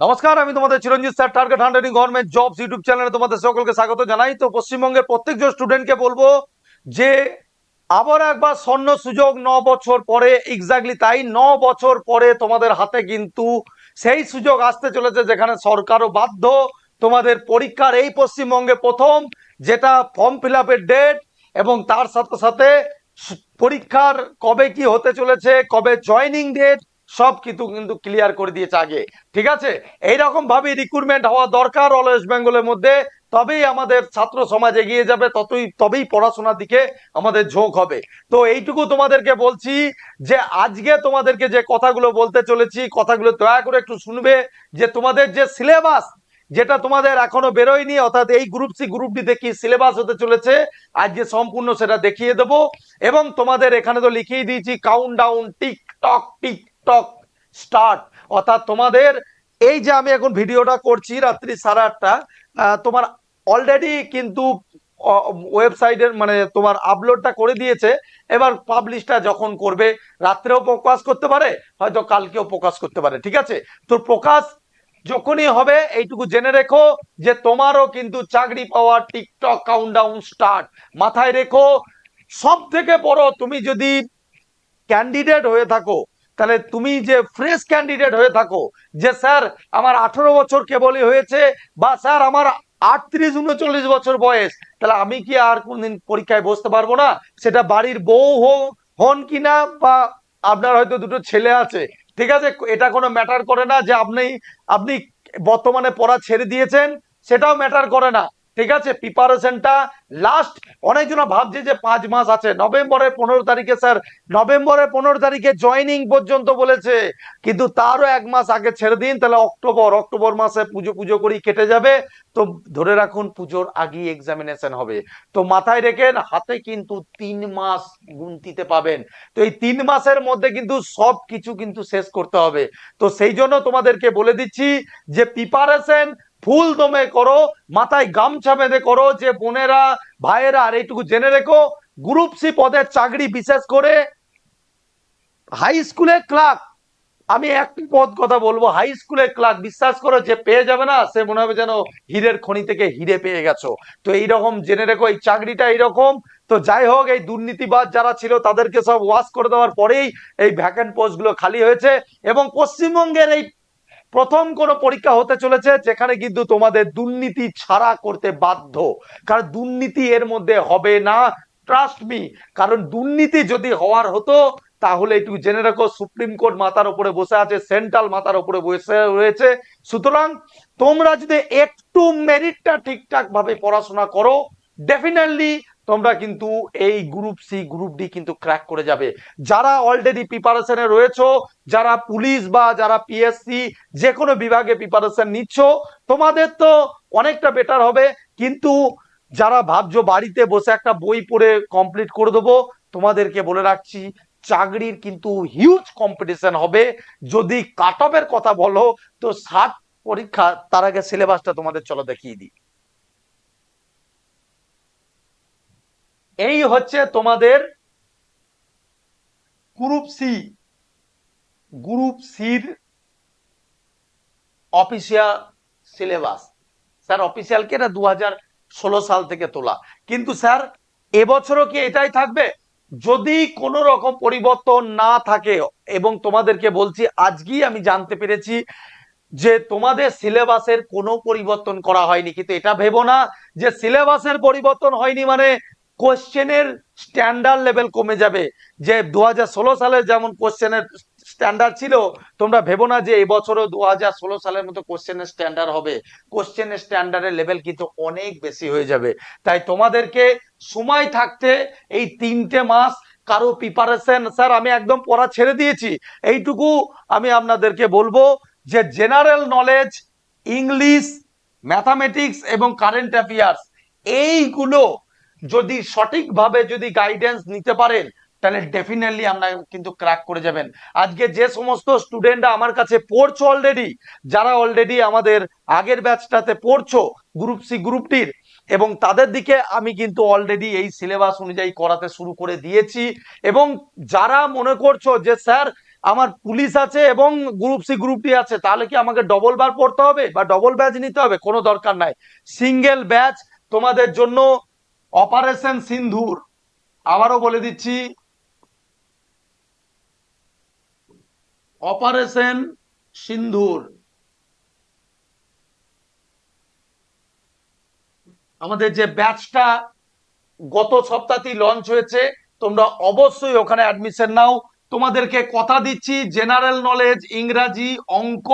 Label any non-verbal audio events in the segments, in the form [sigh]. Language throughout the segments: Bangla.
নমস্কার, আমি তোমাদের Chiranjit sir target hundred in government jobs YouTube চ্যানেলে তোমাদের সকলকে স্বাগত জানাই। তো পশ্চিমবঙ্গের প্রত্যেকজন স্টুডেন্টকে বলব যে আবার একবার স্বর্ণ সুযোগ ন বছর পরে এক্স্যাক্টলি তাই ন বছর পরে তোমাদের হাতে কিন্তু সেই সুযোগ আসতে চলেছে যেখানে সরকারও বাধ্য। তোমাদের পরীক্ষার এই পশ্চিমবঙ্গে প্রথম, যেটা ফর্ম ফিল ডেট এবং তার সাথে সাথে পরীক্ষার কবে কি হতে চলেছে, কবে জয়নিং ডেট সব কিছু কিন্তু ক্লিয়ার করে দিয়েছে আগে। ঠিক আছে? এইরকম ভাবে রিক্রুটমেন্ট হওয়া দরকার অল ওয়েস্ট বেঙ্গলের মধ্যে। তবেই আমাদের ছাত্র সমাজ এগিয়ে যাবে, ততই, তবেই পড়াশোনার দিকে আমাদের ঝোঁক হবে। তো এইটুকু তোমাদেরকে বলছি যে আজকে তোমাদেরকে যে কথাগুলো বলতে চলেছি, কথাগুলো দয়া করে একটু শুনবে যে তোমাদের যে সিলেবাস যেটা তোমাদের এখনও বেরোয়নি, অর্থাৎ এই গ্রুপ সি গ্রুপ ডিতে কি সিলেবাস হতে চলেছে আজকে সম্পূর্ণ সেটা দেখিয়ে দেবো। এবং তোমাদের এখানে তো লিখিয়ে দিয়েছি count down tick tock tick tock start. অর্থাৎ তোমাদের এই যে আমি এখন ভিডিওটা করছি রাত্রি সাড়ে আটটা তোমার অলরেডি কিন্তু ওয়েবসাইটের মানে তোমার আপলোডটা করে দিয়েছে। এবার পাবলিশটা যখন করবে, রাত্রেও প্রকাশ করতে পারে, হয়তো কালকেও প্রকাশ করতে পারে, ঠিক আছে? তো প্রকাশ যখনই হবে, এইটুকু জেনে রেখো যে তোমারও কিন্তু চাকরি পাওয়ার টিকটক কাউন্টডাউন স্টার্ট মাথায় রেখো সব থেকে বড় তুমি যদি ক্যান্ডিডেট হয়ে থাকো তাহলে তুমি যে ফ্রেশ ক্যান্ডিডেট হয়ে থাকো, যে স্যার আমার আঠারো বছর কেবলই হয়েছে, বা স্যার আমার আটত্রিশ উনচল্লিশ বছর বয়স, তাহলে আমি কি আর কোনদিন পরীক্ষায় বসতে পারব না? সেটা বাড়ির বউ হো- হন কিনা, বা আপনার হয়তো দুটো ছেলে আছে। ঠিক আছে? এটা কোনো ম্যাটার করে না যে আপনি আপনি বর্তমানে পড়া ছেড়ে দিয়েছেন, সেটাও ম্যাটার করে না। ঠিক আছে প্রিপারেশনটা লাস্ট অনেকজন ভাবছে যে পাঁচ মাস আছে। নভেম্বরের পনেরো তারিখে স্যার নভেম্বরের পনেরো তারিখে জয়নিং পর্যন্ত বলেছে। কিন্তু তারও এক মাস আগে ছেড়ে দিন, তাহলে অক্টোবর অক্টোবর মাসে পুজো পুজো করেই কেটে যাবে। তো ধরে রাখুন পুজোর আগেই এক্সামিনেশন হবে। তো মাথায় রেখেন, হাতে কিন্তু তিন মাস গুনতিতে পাবেন। তো এই তিন মাসের মধ্যে কিন্তু সব কিছু কিন্তু শেষ করতে হবে। তো সেই জন্য তোমাদেরকে বলে দিচ্ছি যে প্রিপারেশন ফুল দমে করো, মাথায় গামছা বেঁধে করো যে বোনেরা, ভাইয়েরা, আর এইটুকু জেনে রেখো গ্রুপ সি পদের চাকরি বিশেষ করে হাই স্কুলের ক্লার্ক আমি একটি পদ কথা বলব হাই স্কুলের ক্লার্ক বিশ্বাস করো যে পেয়ে যাবে না, সে মনে হবে যেন হীরের খনি থেকে হিরে পেয়ে গেছো। তো এইরকম জেনে রেখো, এই চাকরিটা এইরকম। তো যাই হোক, এই দুর্নীতিবাদ যারা ছিল, তাদেরকে সব ওয়াশ করে দেওয়ার পরেই এই ভ্যাকেন্ট পোস্টগুলো খালি হয়েছে এবং পশ্চিমবঙ্গের এই প্রথম কোন পরীক্ষা হতে চলেছে যেখানে কিন্তু তোমাদের দুর্নীতি ছাড়া করতে বাধ্য। কারণ দুর্নীতি এর মধ্যে হবে না ট্রাস্ট মি কারণ দুর্নীতি যদি হওয়ার হতো, তাহলে একটু জেনে রাখো, সুপ্রিম কোর্ট মাথার উপরে বসে আছে, সেন্ট্রাল মাথার উপরে বসে রয়েছে। সুতরাং তোমরা যদি একটু মেরিটটা ঠিকঠাক ভাবে পড়াশোনা করো ডেফিনেটলি তোমরা কিন্তু এই গ্রুপ সি গ্রুপ ডি কিন্তু ক্র্যাক করে যাবে। যারা অলরেডি প্রিপারেশনে রয়েছো, যারা পুলিশ বা যারা পিএসসি যে কোনো বিভাগে প্রিপারেশন নিচ্ছ, তোমাদের তো অনেকটা বেটার হবে। কিন্তু যারা ভাবছ বাড়িতে বসে একটা বই পড়ে কমপ্লিট করে দেবো, তোমাদেরকে বলে রাখছি, চাকরির কিন্তু হিউজ কম্পিটিশন হবে। যদি কাট অফের কথা বলো, তো ষাট পরীক্ষা, তার আগে সিলেবাসটা তোমাদের চলো দেখিয়ে দিই। এই হচ্ছে তোমাদের গ্রুপ সি। গ্রুপ সির অফিসিয়াল সিলেবাস। স্যার, অফিসিয়াল কি? এটা দু সাল থেকে তোলা। কিন্তু স্যার, এবছরও কি এটাই থাকবে? যদি কোনো রকম পরিবর্তন না থাকে, এবং তোমাদেরকে বলছি, আজকেই আমি জানতে পেরেছি যে তোমাদের সিলেবাসের কোনো পরিবর্তন করা হয়নি। কিন্তু এটা ভেবো না যে সিলেবাসের পরিবর্তন হয়নি মানে কোশ্চেনের স্ট্যান্ডার্ড লেভেল কমে যাবে। যে দু সালে যেমন কোশ্চেনের স্ট্যান্ডার্ড ছিল, তোমরা ভেবো না যে এবছরও দু হাজার ষোলো সালের মতো কোশ্চেনের স্ট্যান্ডার্ড হবে। কোশ্চেনের স্ট্যান্ডার্ডের লেভেল কিন্তু অনেক বেশি হয়ে যাবে। তাই তোমাদেরকে সময় থাকতে এই তিনটে মাস কারও প্রিপারেশন স্যার, আমি একদম পড়া ছেড়ে দিয়েছি। এইটুকু আমি আপনাদেরকে বলব যে জেনারেল নলেজ ইংলিশ ম্যাথামেটিক্স এবং কারেন্ট অ্যাফেয়ার্স এইগুলো যদি সঠিকভাবে যদি গাইডেন্স নিতে পারেন, তাহলে ডেফিনেটলি আপনারা কিন্তু ক্র্যাক করে যাবেন। আজকে যে সমস্ত স্টুডেন্টরা আমার কাছে পড়ছো অলরেডি যারা অলরেডি আমাদের আগের ব্যাচটাতে পড়ছো গ্রুপ সি গ্রুপটির এবং তাদের দিকে আমি কিন্তু অলরেডি এই সিলেবাস অনুযায়ী করাতে শুরু করে দিয়েছি। এবং যারা মনে করছ যে, স্যার, আমার পুলিশ আছে এবং গ্রুপ সি গ্রুপটি আছে, তাহলে কি আমাকে ডবল বার পড়তে হবে বা ডবল ব্যাচ নিতে হবে? কোনো দরকার নাই। সিঙ্গেল ব্যাচ তোমাদের জন্য অপারেশন সিন্ধুর আবারও বলে দিচ্ছি। অপারেশন সিন্ধুর আমাদের যে ব্যাচটা গত সপ্তাহতেই লঞ্চ হয়েছে, তোমরা অবশ্যই ওখানে অ্যাডমিশন নাও। তোমাদেরকে কথা দিচ্ছি জেনারেল নলেজ ইংরাজি, অঙ্ক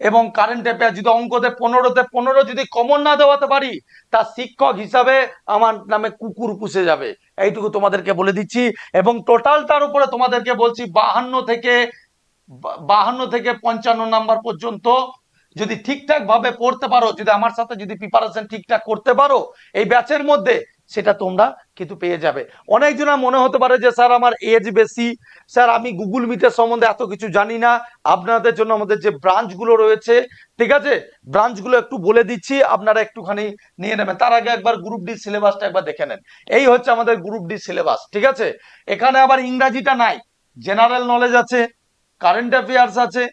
এবং কারেন্ট অ্যাফেয়ার যদি অঙ্কতে পনেরোতে পনেরো যদি কমন না দেওয়াতে পারি, তা শিক্ষক হিসাবে আমার নামে কুকুর পুষে যাবে। এইটুকু তোমাদেরকে বলে দিচ্ছি। এবং টোটালটার উপরে তোমাদেরকে বলছি বাহান্ন থেকে বাহান্ন থেকে পঞ্চান্ন নাম্বার পর্যন্ত যদি ঠিকঠাক ভাবে পড়তে পারো, যদি আমার সাথে যদি প্রিপারেশন ঠিকঠাক করতে পারো, এই ব্যাচের মধ্যে সেটা তোমরা কিন্তু পেয়ে যাবে। অনেকজনের মনে হতে পারে যে, স্যার, আমার এজ বেশি। স্যার, আমি গুগল মিটের সম্বন্ধে এত কিছু জানি না। আপনাদের জন্য আমাদের যে ব্রাঞ্চগুলো রয়েছে, ঠিক আছে? ব্রাঞ্চগুলো একটু বলে দিচ্ছি, আপনারা একটুখানি নিয়ে নেবেন। তার আগে একবার গ্রুপ ডি সিলেবাসটা একবার দেখে নেন। এই হচ্ছে আমাদের গ্রুপ ডি সিলেবাস ঠিক আছে? এখানে আবার ইংরাজিটা নাই। জেনারেল নলেজ আছে কারেন্ট অ্যাফেয়ার্স আছে,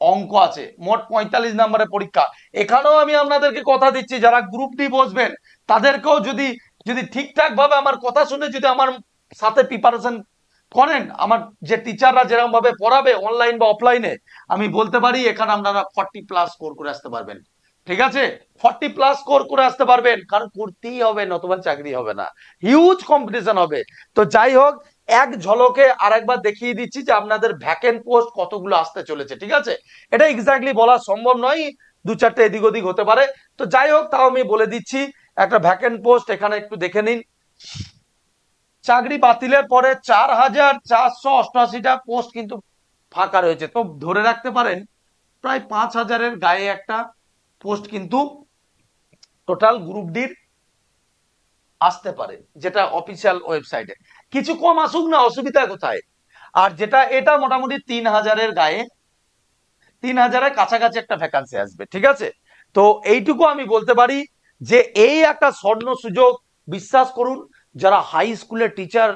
অঙ্ক আছে। মোট পঁয়তাল্লিশ নম্বরের পরীক্ষা। এখানেও আমি আপনাদেরকে কথা দিচ্ছি, যারা গ্রুপ ডি বসবেন, তাদেরকেও যদি যদি ঠিকঠাক ভাবে আমার কথা শুনে যদি আমার সাথে প্রিপারেশন করেন, আমার যে টিচাররা যেরকম ভাবে পড়াবে অনলাইন বা অফলাইনে আমি বলতে পারি এখানে আপনারা ফর্টি প্লাস স্কোর করে আসতে পারবেন। ঠিক আছে? ফর্টি প্লাস স্কোর করে আসতে পারবেন। কারণ করতেই হবে, নতুবা চাকরি হবে না। হিউজ কম্পিটিশন হবে। তো যাই হোক, এক ঝলকে আরেকবার দেখিয়ে দিচ্ছি যে আপনাদের ভ্যাকেন্ট পোস্ট কতগুলো আসতে চলেছে। ঠিক আছে? এটা এক্স্যাক্টলি বলা সম্ভব নয়। দু চারটে এদিক ওদিক হতে পারে। তো যাই হোক, তাও আমি বলে দিচ্ছি একটা ভ্যাকেন্ট পোস্ট এখানে একটু দেখে নিন। চাকরি বাতিলের পরে চার হাজার চারশো অষ্টআশিটা পোস্ট কিন্তু ফাঁকা রয়েছে। তো ধরে রাখতে পারেন, প্রায় পাঁচ হাজারের গায়ে একটা পোস্ট কিন্তু টোটাল গ্রুপ ডির আসতে পারে, যেটা অফিসিয়াল ওয়েবসাইটে কিছু কম আসুক না, অসুবিধা কোথায়? আর যেটা, এটা মোটামুটি তিন হাজারের গায়ে, তিন হাজারের কাছাকাছি একটা ভ্যাকান্সি আসবে, ঠিক আছে? তো এইটুকু আমি বলতে পারি যে এই একটা স্বর্ণ সুযোগ, বিশ্বাস করুন, যারা হাই স্কুলের টিচার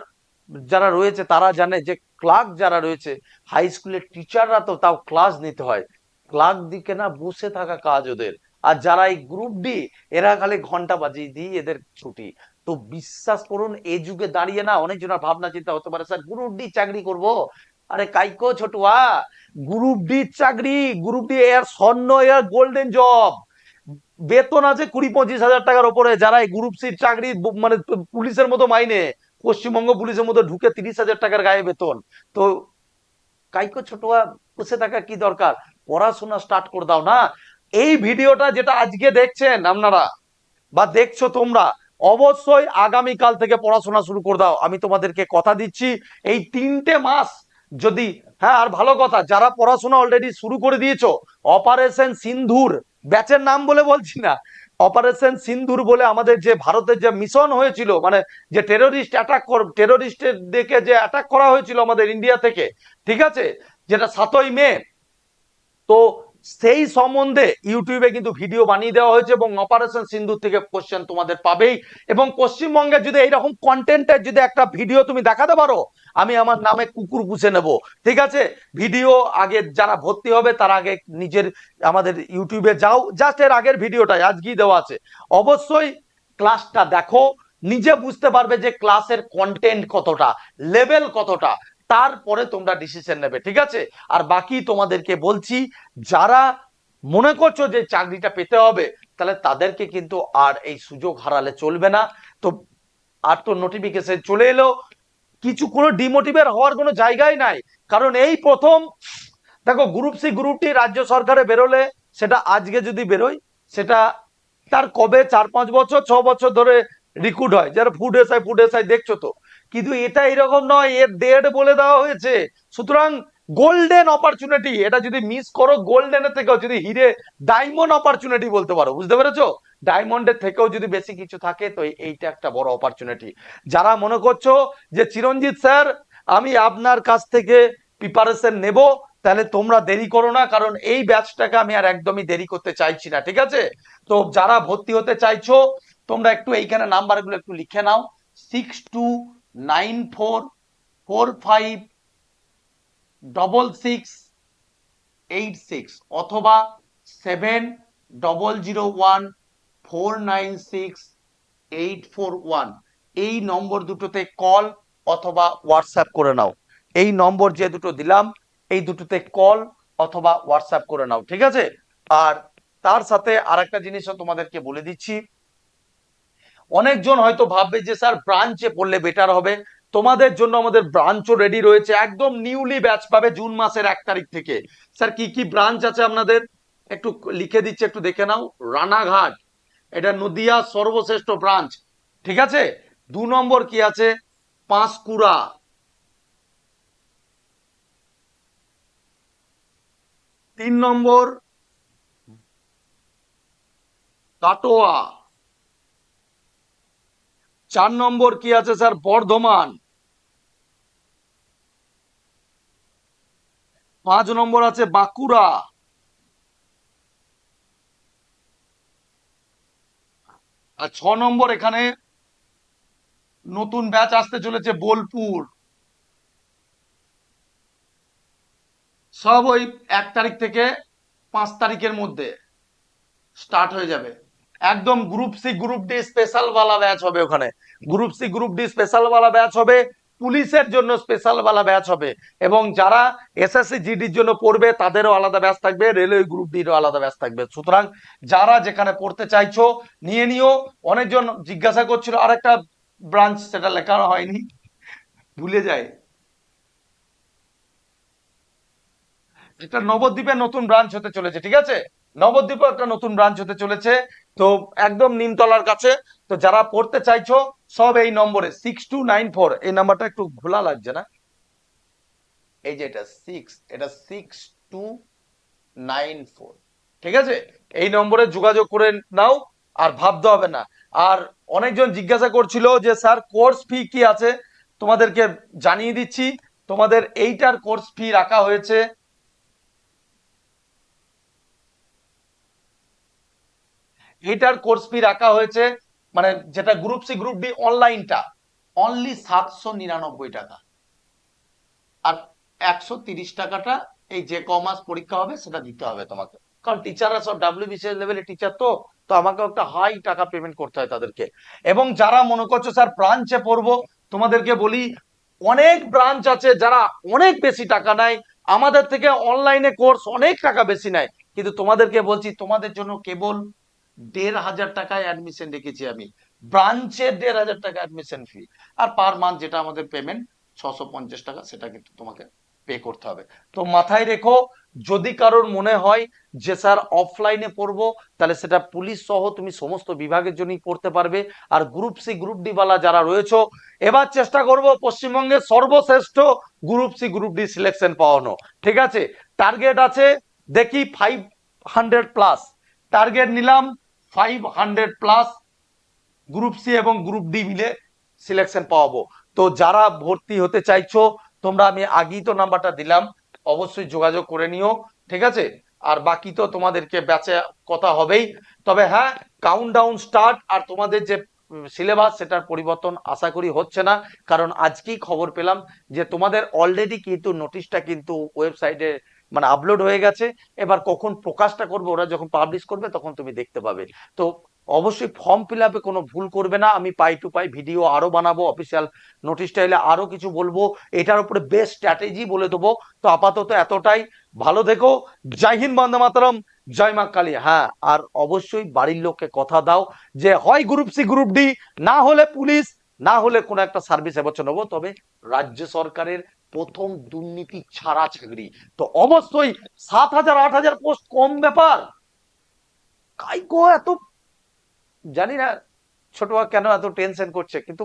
যারা রয়েছে, তারা জানে যে ক্লার্ক যারা রয়েছে হাই স্কুলের টিচাররা তো তাও ক্লাস নিতে হয়। ক্লার্ক দিকে না বসে থাকা কাজ ওদের। আর যারা এই গ্রুপ ডি এরা খালি ঘণ্টা বাজিয়ে দিই এদের ছুটি। তো বিশ্বাস করুন, এই যুগে দাঁড়িয়ে না অনেকজনের ভাবনা চিন্তা হতে পারে, স্যার গ্রুপ ডি চাকরি করব? আরে কাইকো ছোটুয়া গ্রুপ ডি চাকরি গ্রুপ ডি এর স্বর্ণ, এর গোল্ডেন জব বেতন আছে কুড়ি, পঁচিশ হাজার টাকার উপরে যারা এই গ্রুপ সির চাকরি মানে পুলিশের মতো মাইনে, পশ্চিমবঙ্গ পুলিশের মতো ঢুকে তিরিশ হাজার টাকার গায়ে বেতন। তো কাইকো ছোটুয়া বসে থাকা কি দরকার? পড়াশোনা স্টার্ট করে দাও না। এই ভিডিওটা যেটা আজকে দেখছেন আপনারা বা দেখছ তোমরা, অবশ্যই আগামীকাল থেকে পড়াশোনা শুরু করে দাও। আমি তোমাদেরকে কথা দিচ্ছি, এই তিনটে মাস যদি হ্যাঁ আর ভালো কথা, যারা পড়াশোনা অলরেডি শুরু করে দিয়েছ অপারেশন সিন্ধুর ব্যাচের নাম বলে বলছি না। অপারেশন সিন্ধুর বলে আমাদের যে ভারতের যে মিশন হয়েছিল মানে যে টেরোরিস্ট অ্যাটাক টেরোরিস্টের দিকে যে অ্যাটাক করা হয়েছিল আমাদের ইন্ডিয়া থেকে, ঠিক আছে? যেটা সাতই মে। তো সেই সম্বন্ধে ইউটিউবে কিন্তু ভিডিও বানিয়ে দেওয়া হয়েছে এবং অপারেশন সিন্ধু থেকে কোশ্চেন তোমাদের পাবেই। এবং পশ্চিমবঙ্গে যদি এইরকম কন্টেন্টের যদি একটা ভিডিও তুমি দেখাতে পারো আমি আমার নামে কুকুর পুষে নেব। ঠিক আছে? ভিডিও আগে যারা ভর্তি হবে, তার আগে নিজের আমাদের ইউটিউবে যাও। জাস্ট এর আগের ভিডিওটাই আজকেই দেওয়া আছে। অবশ্যই ক্লাসটা দেখো। নিজে বুঝতে পারবে যে ক্লাসের কন্টেন্ট কতটা লেভেল কতটা। তারপরে তোমরা ডিসিশন নেবে, ঠিক আছে? আর বাকি তোমাদেরকে বলছি, যারা মনে করছ যে চাকরিটা পেতে হবে, তাহলে তাদেরকে কিন্তু আর এই সুযোগ হারালে চলবে না। তো আর তো নোটিফিকেশন চলে এলো। কিছু কোনো ডিমোটিভের হওয়ার কোনো জায়গাই নাই। কারণ এই প্রথম, দেখো গ্রুপ সি গ্রুপটি রাজ্য সরকারে বেরোলে সেটা আজকে যদি বেরোয়, সেটা তার কবে চার পাঁচ বছর, ছ বছর ধরে রিক্রুট হয়। যারা ফুড এসআই ফুড এসআই দেখছ তো। কিন্তু এটা এরকম নয়, এর ডেট বলে দেওয়া হয়েছে। সুতরাং গোল্ডেন অপরচুনিটি এটা যদি মিস করো গোল্ডেনের থেকেও যদি হিরে ডায়মন্ড অপরচুনিটি বলতে পারো, বুঝতে পেরেছ? ডায়মন্ডের থেকেও যদি বেশি কিছু থাকে, তো এইটা একটা বড় অপরচুনিটি যারা মনে করছ যে, চিরঞ্জিত স্যার, আমি আপনার কাছ থেকে প্রিপারেশন নেব, তাহলে তোমরা দেরি করো না, কারণ এই ব্যাচটাকে আমি আর একদমই দেরি করতে চাইছি না। ঠিক আছে? তো যারা ভর্তি হতে চাইছো, তোমরা একটু এইখানে নাম্বারগুলো একটু লিখে নাও। Six two nine four four five double six eight six অথবা seven double zero one four nine six eight four one এই নম্বর দুটোতে কল অথবা হোয়াটসঅ্যাপ করে নাও। এই নম্বর যে দুটো দিলাম, এই দুটোতে কল অথবা হোয়াটসঅ্যাপ করে নাও, ঠিক আছে? আর তার সাথে আরেকটা জিনিসও তোমাদেরকে বলে দিচ্ছি। অনেকজন হয়তো ভাববে যে, স্যার ব্রাঞ্চে পড়লে বেটার হবে। তোমাদের জন্য আমাদের ব্রাঞ্চও রেডি রয়েছে, একদম নিউলি ব্যাচ পাবে জুন মাসের এক তারিখ থেকে। স্যার, কি কি ব্রাঞ্চ আছে আপনাদের? একটু লিখে দিচ্ছে, একটু দেখে নাও। রানাঘাট। এটা নদিয়া সর্বশ্রেষ্ঠ ব্রাঞ্চ। ঠিক আছে? দু নম্বর কি আছে? পাঁশকুড়া। তিন নম্বর, কাটোয়া। চার নম্বর কি আছে স্যার? বর্ধমান। পাঁচ নম্বর আছে বাঁকুড়া। আর ছ নম্বর এখানে নতুন ব্যাচ আসতে চলেছে বোলপুর। সব ওই এক তারিখ থেকে পাঁচ তারিখের মধ্যে স্টার্ট হয়ে যাবে। একদম group C group D special ওয়ালা ব্যাচ হবে ওখানে। Group C group D special ওয়ালা ব্যাচ হবে। পুলিশের জন্য স্পেশাল ওয়ালা ব্যাচ হবে। এবং যারা এসএসসি জিডির জন্য পড়বে, তাদেরও আলাদা ব্যাচ থাকবে রেলওয়ে গ্রুপ ডিরও আলাদা ব্যাচ থাকবে। সুতরাং যারা যেখানে পড়তে চাইছো, নিয়ে নিও। অনেকজন জিজ্ঞাসা করছিল, আরেকটা ব্রাঞ্চ সেটা লেখা হয়নি। ভুলে যায় এটা নবদ্বীপের নতুন ব্রাঞ্চ হতে চলেছে, ঠিক আছে? নবদ্বীপে একটা নতুন ব্রাঞ্চ হতে চলেছে। তো একদম নিমতলার কাছে। তো যারা পড়তে চাইছো, সব এই নম্বরে সিক্স টু নাইন ফোর এই নাম্বারটা একটু ঘোলা লাগছে না? এই যে এটা সিক্স এটা সিক্স টু নাইন ফোর ঠিক আছে? এই নম্বরে যোগাযোগ করে নাও, আর ভাবতে হবে না। আর অনেকজন জিজ্ঞাসা করছিল যে, স্যার কোর্স ফি কি আছে? তোমাদেরকে জানিয়ে দিচ্ছি, তোমাদের এইটার কোর্স ফি রাখা হয়েছে এটার কোর্স ফি রাখা হয়েছে মানে যেটা গ্রুপ সি গ্রুপ ডি অনলাইনটা অনলি সাতশো নিরানব্বই টাকা। আর একশো তিরিশ টাকাটা এই যে কমাস পরীক্ষা হবে সেটা দিতে হবে তোমাকে। কারণ টিচাররা সব ডাব্লিউ বিসিএস লেভেলের টিচার তো তো আমাকে একটা হাই টাকা পেমেন্ট করতে হয় তাদেরকে। এবং যারা মনে করছ, স্যার ব্রাঞ্চে পড়ব তোমাদেরকে বলি, অনেক ব্রাঞ্চ আছে যারা অনেক বেশি টাকা নেয়, আমাদের থেকে অনলাইনে কোর্স অনেক টাকা বেশি নেয়। কিন্তু তোমাদেরকে বলছি, তোমাদের জন্য কেবল দেড় হাজার টাকায় অ্যাডমিশন রেখেছি আমি। ব্রাঞ্চের দেড় হাজার টাকা অ্যাডমিশন ফি আর পার মান্থ যেটা আমাদের পেমেন্ট ছশো টাকা, সেটা কিন্তু তোমাকে পে করতে হবে। তো মাথায় রেখো, যদি কারোর মনে হয় যে, স্যার অফলাইনে পড়ব তাহলে সেটা পুলিশ সহ তুমি সমস্ত বিভাগের জন্যই পড়তে পারবে। আর গ্রুপ সি গ্রুপ ডি বালা যারা রয়েছে, এবার চেষ্টা করব পশ্চিমবঙ্গের সর্বশ্রেষ্ঠ group C group D selection পাওয়ানো। ঠিক আছে? টার্গেট আছে, দেখি ফাইভ হান্ড্রেড প্লাস টার্গেট নিলাম five hundred plus group C এবং গ্রুপ ডি মিলে সিলেকশন পাওয়াবো। তো যারা ভর্তি হতে চাইছো, তোমরা আমি আগেই তো নাম্বারটা দিলাম, অবশ্যই যোগাযোগ করে নিও, ঠিক আছে? আর বাকি তো তোমাদেরকে ব্যাচে কথা হবেই। তবে হ্যাঁ কাউন্ট ডাউন স্টার্ট আর তোমাদের যে সিলেবাস সেটার পরিবর্তন আশা করি হচ্ছে না, কারণ আজকেই খবর পেলাম যে তোমাদের অলরেডি কিন্তু নোটিশটা কিন্তু ওয়েবসাইটে মানে আপলোড হয়ে গেছে, এবার কখন প্রকাশটা করবে, ওরা যখন পাবলিশ করবে তখন তুমি দেখতে পাবে। তো অবশ্যই ফর্ম ফিল আপে কোনো ভুল করবে না, আমি পাই টু পাই ভিডিও আরও বানাবো অফিসিয়াল নোটিশটা এলে আরও কিছু বলব, এটার উপরে বেস্ট স্ট্র্যাটেজি বলে দেবো। তো আপাতত এতটাই, ভালো দেখো জয় হিন্দ, বন্দে মাতরম, জয় মা কালী। হ্যাঁ আর অবশ্যই বাড়ির লোককে কথা দাও যে, হয় গ্রুপ সি গ্রুপ ডি না হলে পুলিশ, না হলে কোনো একটা সার্ভিস এবছর নেব, তবে রাজ্য সরকারের প্রথম দুর্নীতি ছাড়া চাকরি। তো অবশ্যই সাত হাজার, আট হাজার পোস্ট কম ব্যাপার। কাইকো এত, জানি না ছোট কেন এত টেনশন করছে, কিন্তু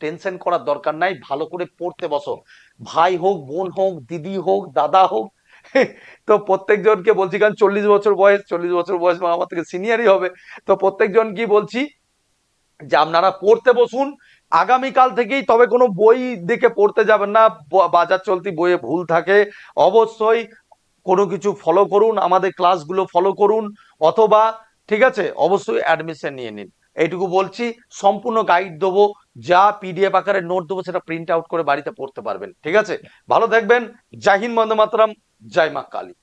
টেনশন করার দরকার নাই, ভালো করে পড়তে বসো। ভাই হোক, বোন হোক, দিদি হোক, দাদা হোক, [laughs] তো প্রত্যেকজনকে বলছি, কারণ চল্লিশ বছর বয়স, চল্লিশ বছর বয়স আমার থেকে সিনিয়রই হবে। তো প্রত্যেকজন কি বলছি যে আপনারা পড়তে বসুন আগামীকাল থেকেই তবে কোনো বই দেখে পড়তে যাবেন না। বাজার চলতি বইয়ে ভুল থাকে। অবশ্যই কোনো কিছু ফলো করুন, আমাদের ক্লাসগুলো ফলো করুন, অথবা ঠিক আছে, অবশ্যই অ্যাডমিশন নিয়ে নিন। এইটুকু বলছি, সম্পূর্ণ গাইড দেবো, যা পিডিএফ আকারে নোট দেবো, সেটা প্রিন্ট আউট করে বাড়িতে পড়তে পারবেন। ঠিক আছে? ভালো থাকবেন। জয় হিন্দ জয় মা কালী।